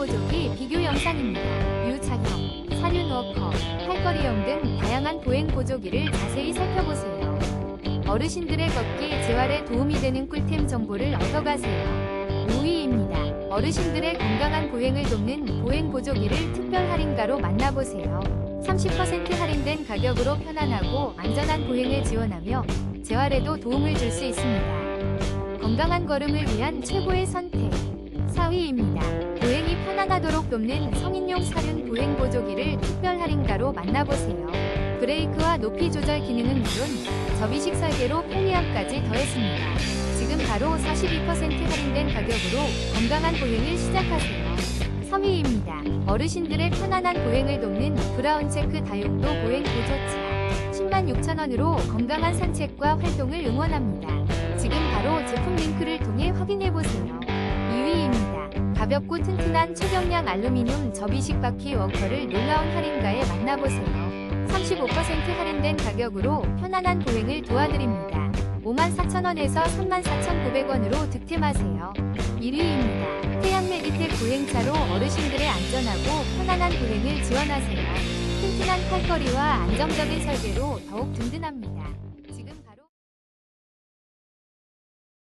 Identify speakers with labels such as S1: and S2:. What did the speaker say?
S1: 보조기 비교 영상입니다. 유착형, 사륜 워커, 팔걸이형 등 다양한 보행 보조기를 자세히 살펴보세요. 어르신들의 걷기 재활에 도움이 되는 꿀템 정보를 얻어가세요. 5위입니다. 어르신들의 건강한 보행을 돕는 보행 보조기를 특별 할인가로 만나보세요. 30% 할인된 가격으로 편안하고 안전한 보행을 지원하며 재활에도 도움을 줄 수 있습니다. 건강한 걸음을 위한 최고의 선택. 4위입니다. 편안하도록 돕는 성인용 사륜 보행 보조기를 특별 할인가로 만나보세요. 브레이크와 높이 조절 기능은 물론 접이식 설계로 편리함까지 더했습니다. 지금 바로 42% 할인된 가격으로 건강한 보행을 시작하세요. 3위입니다. 어르신들의 편안한 보행을 돕는 브라운 체크 다용도 보행 보조차. 10만 6천원으로 건강한 산책과 활동을 응원합니다. 지금 바로 제품 링크를 통해 확인해보세요. 2위입니다. 가볍고 튼튼한 초경량 알루미늄 접이식 바퀴 워커를 놀라운 할인가에 만나보세요. 35% 할인된 가격으로 편안한 보행을 도와드립니다. 54,000원에서 34,900원으로 득템하세요. 1위입니다. 태양 메디텍 보행차로 어르신들의 안전하고 편안한 보행을 지원하세요. 튼튼한 팔걸이와 안정적인 설계로 더욱 든든합니다.